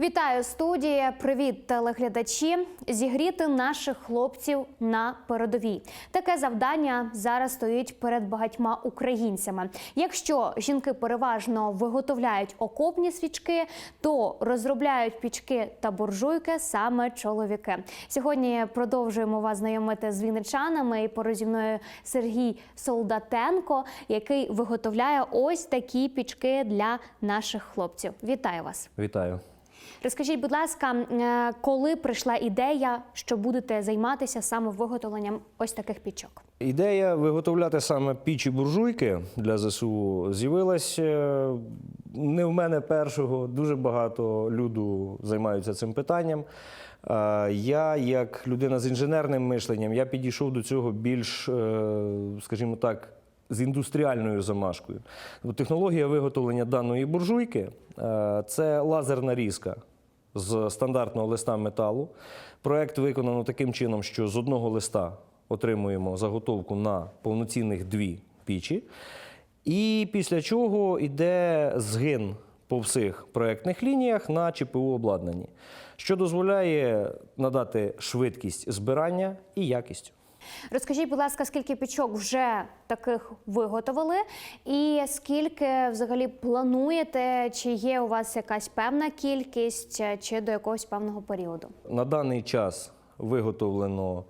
Вітаю студія. Привіт, телеглядачі. Зігріти наших хлопців на передовій. Таке завдання зараз стоїть перед багатьма українцями. Якщо жінки переважно виготовляють окопні свічки, то розробляють пічки та буржуйки саме чоловіки. Сьогодні продовжуємо вас знайомити з вінничанами і поруч мною Сергій Солдатенко, який виготовляє ось такі пічки для наших хлопців. Вітаю вас! Вітаю. Розкажіть, будь ласка, е, коли прийшла ідея, що будете займатися саме виготовленням ось таких пічок? Ідея виготовляти саме пічі буржуйки для ЗСУ з'явилась е, не в мене першого. Дуже багато люду займаються цим питанням. Е, Я, як людина з інженерним мишленням, я підійшов до цього більш, скажімо так, з індустріальною замашкою. Технологія виготовлення даної буржуйки е, це лазерна різка з стандартного листа металу. Проект виконано таким чином, що з одного листа отримуємо заготовку на повноцінних дві пічі. І після чого йде згин по всіх проектних лініях на ЧПУ обладнанні, що дозволяє надати швидкість збирання і якість. Розкажіть, будь ласка, скільки пічок вже таких виготовили, і скільки взагалі плануєте? Чи є у вас якась певна кількість, е, чи до якогось певного періоду? На даний час виготовлено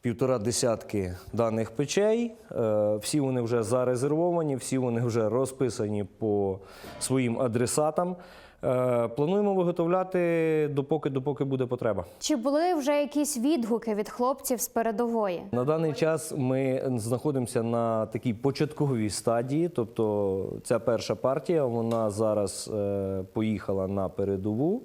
півтора десятки даних печей. Е, Всі вони вже зарезервовані, всі вони вже розписані по своїм адресатам. Е, Плануємо виготовляти допоки, допоки буде потреба. Чи були вже якісь відгуки від хлопців з передової? На даний час ми знаходимося на такій початковій стадії, тобто ця перша партія вона зараз е, поїхала на передову.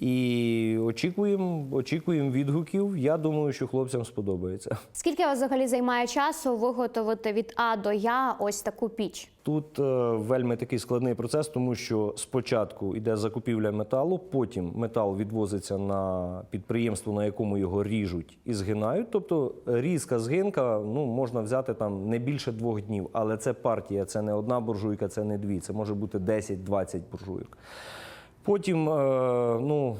І очікуємо, очікуємо відгуків. Я думаю, що хлопцям сподобається. Скільки вас взагалі займає часу виготовити від А до Я ось таку піч? Тут е, вельми такий складний процес, тому що спочатку йде закупівля металу, потім метал відвозиться на підприємство, на якому його ріжуть і згинають. Тобто різка згинка ну, можна взяти там не більше двох днів, але це партія, це не одна буржуйка, це не дві, це може бути 10-20 буржуйок. Потім, е, ну,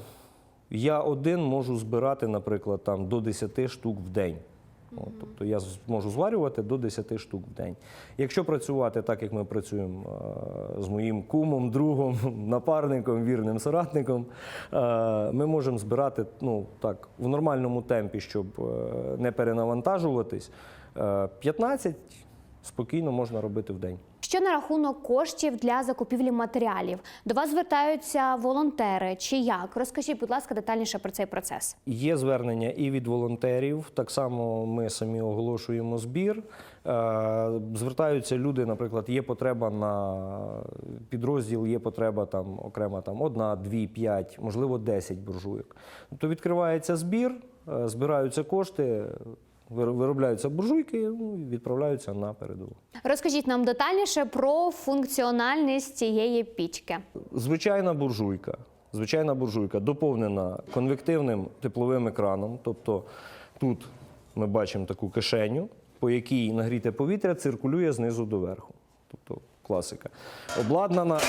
я один можу збирати, наприклад, там, до 10 штук в день. От, тобто я зможу зварювати до 10 штук в день. Якщо працювати так, як ми працюємо е, з моїм кумом, другом, напарником, вірним соратником, е, ми можемо збирати ну, так, в нормальному темпі, щоб не перенавантажуватись. Е, 15 спокійно можна робити в день. Що на рахунок коштів для закупівлі матеріалів? До вас звертаються волонтери чи як? Розкажіть, будь ласка, детальніше про цей процес. Є звернення і від волонтерів. Так само ми самі оголошуємо збір. Е, Звертаються люди, наприклад, є потреба на підрозділ, є потреба там окрема там одна, дві, п'ять, можливо, десять буржуйок. Тобто відкривається збір, е, збираються кошти, виробляються буржуйки ну, і відправляються на передову. Розкажіть нам детальніше про функціональність цієї пічки. Звичайна буржуйка. Звичайна буржуйка доповнена конвективним тепловим екраном. Тобто тут ми бачимо таку кишеню, по якій нагріте повітря циркулює знизу до верху. Тобто класика. Обладнана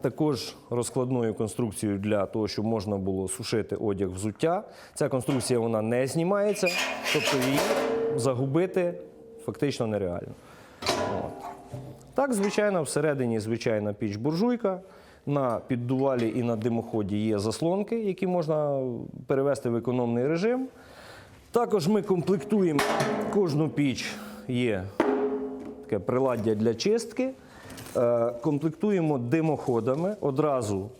також розкладною конструкцією для того, щоб можна було сушити одяг взуття. Ця конструкція вона не знімається, тобто її загубити фактично нереально. От. Так, звичайно, всередині звичайна піч буржуйка. На піддувалі і на димоході є заслонки, які можна перевести в економний режим. Також ми комплектуємо кожну піч, є таке приладдя для чистки. Е, Комплектуємо димоходами. Одразу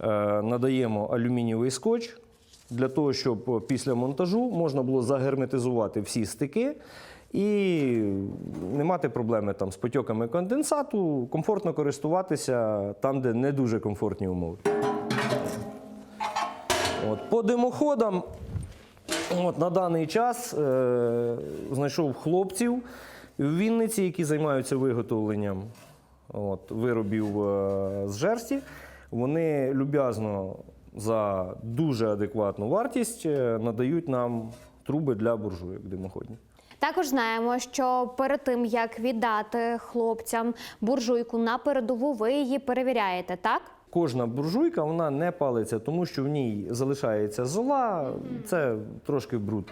е, надаємо алюмінієвий скотч для того, щоб після монтажу можна було загерметизувати всі стики і не мати проблеми там з потьоками конденсату, комфортно користуватися там, де не дуже комфортні умови. От, по димоходам От, на даний час е, знайшов хлопців в Вінниці, які займаються виготовленням от, виробів е, з жерсті. Вони люб'язно за дуже адекватну вартість е, надають нам труби для буржуйок димоходні. Також знаємо, що перед тим як віддати хлопцям буржуйку на передову, ви її перевіряєте, так? Кожна буржуйка вона не палиться, тому що в ній залишається зола, це трошки бруд.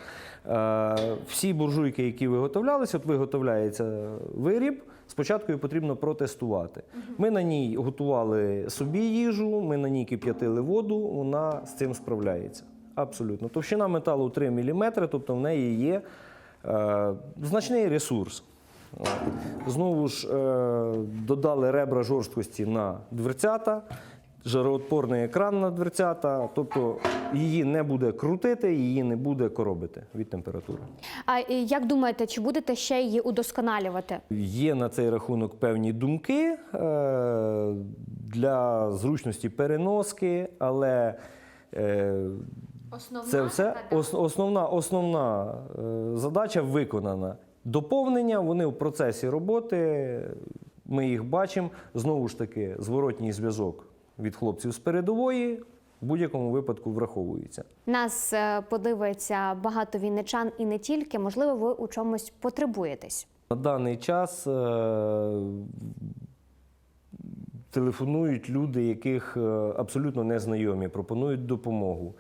Е, всі буржуйки, які виготовлялися, от виготовляється виріб. Спочатку її потрібно протестувати. Ми на ній готували собі їжу, ми на ній кип'ятили воду, вона з цим справляється. Абсолютно. Товщина металу 3 мм, тобто в неї є е, значний ресурс. Знову ж е, додали ребра жорсткості на дверцята, жароотпорний екран на дверцята, тобто її не буде крутити, її не буде коробити від температури. А як думаєте, чи будете ще її удосконалювати? Є на цей рахунок певні думки е, для зручності переноски, але е, Основна це все основна, основна задача виконана. Доповнення вони в процесі роботи. Ми їх бачимо. Знову ж таки, зворотній зв'язок від хлопців з передової в будь-якому випадку враховується. Нас е, подивиться багато вінничан і не тільки. Можливо, ви у чомусь потребуєтесь. На даний час е, телефонують люди, яких е, абсолютно незнайомі, пропонують допомогу.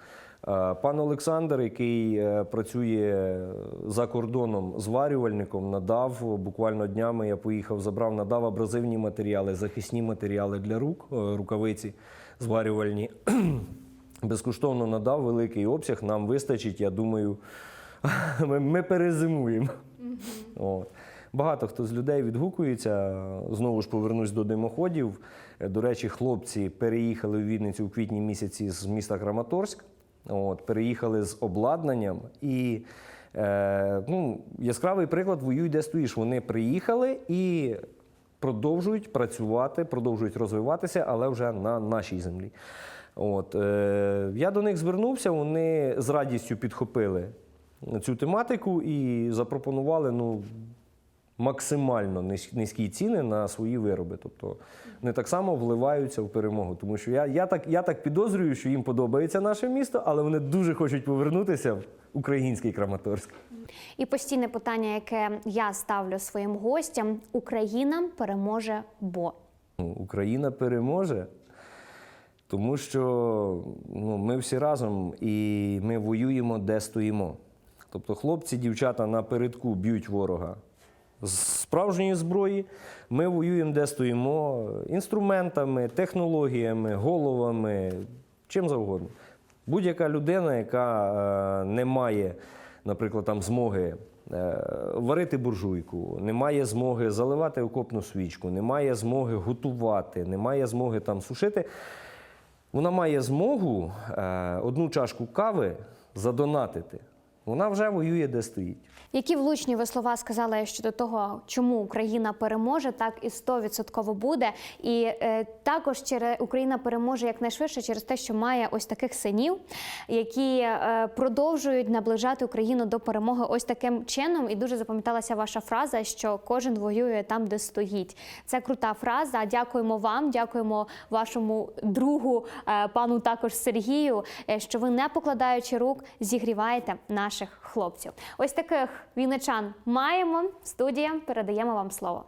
Е, Пан Олександр, який е, працює за кордоном зварювальником, надав буквально днями. Я поїхав, забрав, надав абразивні матеріали, захисні матеріали для рук, е, рукавиці зварювальні. Безкоштовно надав великий обсяг. Нам вистачить. Я думаю, ми, ми перезимуємо. От. Багато хто з людей відгукується. Знову ж повернусь до димоходів. До речі, хлопці переїхали в Вінницю у квітні місяці з міста Краматорськ. От, переїхали з обладнанням. І е, ну, яскравий приклад воюй, де стоїш. Вони приїхали і продовжують працювати, продовжують розвиватися, але вже на нашій землі. От, е, я до них звернувся, вони з радістю підхопили цю тематику і запропонували ну, максимально низькі ціни на свої вироби. Тобто вони так само вливаються в перемогу. Тому що я, я, так, я так підозрюю, що їм подобається наше місто, але вони дуже хочуть повернутися в український Краматорськ. І постійне питання, яке я ставлю своїм гостям: Україна переможе, бо Ну, Україна переможе, тому що ну, ми всі разом і ми воюємо, де стоїмо. Тобто хлопці, дівчата напередку б'ють ворога справжньої зброї. Ми воюємо, де стоїмо інструментами, технологіями, головами, чим завгодно. Будь-яка людина, яка е, не має, наприклад, там змоги е, варити буржуйку, не має змоги заливати окопну свічку, не має змоги готувати, не має змоги там сушити. Вона має змогу е, одну чашку кави задонатити. Вона вже воює, де стоїть. Які влучні ви слова сказали щодо того, чому Україна переможе, так і 100% буде. І е, також через Україна переможе якнайшвидше через те, що має ось таких синів, які е, продовжують наближати Україну до перемоги ось таким чином. І дуже запам'яталася ваша фраза, що кожен воює там, де стоїть. Це крута фраза. Дякуємо вам, дякуємо вашому другу, е, пану також Сергію, е, що ви не покладаючи рук, зігріваєте наших хлопців. Ось таких вінничан маємо. Студія передаємо вам слово.